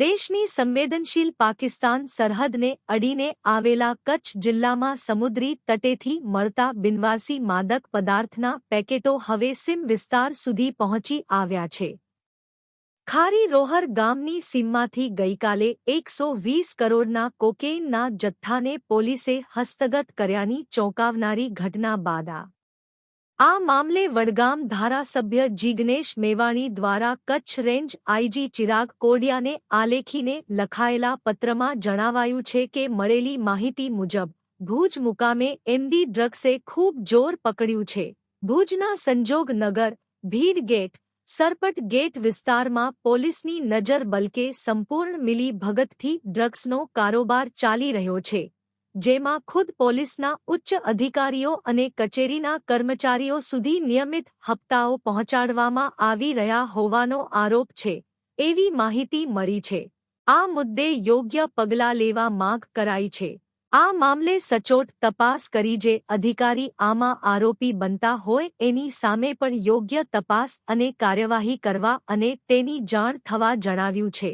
દેશની સંવેદનશીલ પાકિસ્તાન સરહદને અડીને આવેલા કચ્છ જિલ્લામાં સમુદ્રી તટેથી મળતા બિનવાસી માદક પદાર્થના પેકેટો હવે સીમ વિસ્તાર સુધી પહોંચી આવ્યા છે. ખારી રોહર ગામની સીમમાંથી ગઈકાલે એકસો વીસ કરોડના કોકેઇનના જથ્થાને પોલીસે હસ્તગત કર્યાની ચોંકાવનારી ઘટના બાદ આ આ મામલે વડગામ ધારાસભ્ય જીગ્નેશ મેવાણી દ્વારા કચ્છ રેન્જ આઈજી ચિરાગ કોડિયાને આલેખીને લખાયેલા પત્રમાં જણાવાયું છે કે મળેલી માહિતી મુજબ, ભુજ મુકામે એમડી ડ્રગ્સે ખૂબ જોર પકડ્યું છે. ભુજના સંજોગનગર, ભીડ ગેટ, સરપટ ગેટ વિસ્તારમાં પોલીસની નજર બલકે સંપૂર્ણ મિલી ભગતથી ડ્રગ્સનો કારોબાર ચાલી રહ્યો છે. જેમાં ખુદ પોલીસના ઉચ્ચ અધિકારીઓ અને કચેરીના કર્મચારીઓ સુધી નિયમિત હપ્તાઓ પહોંચાડવામાં આવી રહ્યા હોવાનો આરોપ છે, એવી માહિતી મળી છે. આ મુદ્દે યોગ્ય પગલાં લેવા માંગ કરાઈ છે. આ મામલે સચોટ તપાસ કરી જે અધિકારી આમાં આરોપી બનતા હોય એની સામે પણ યોગ્ય તપાસ અને કાર્યવાહી કરવા અને તેની જાણ થવા જણાવ્યું છે.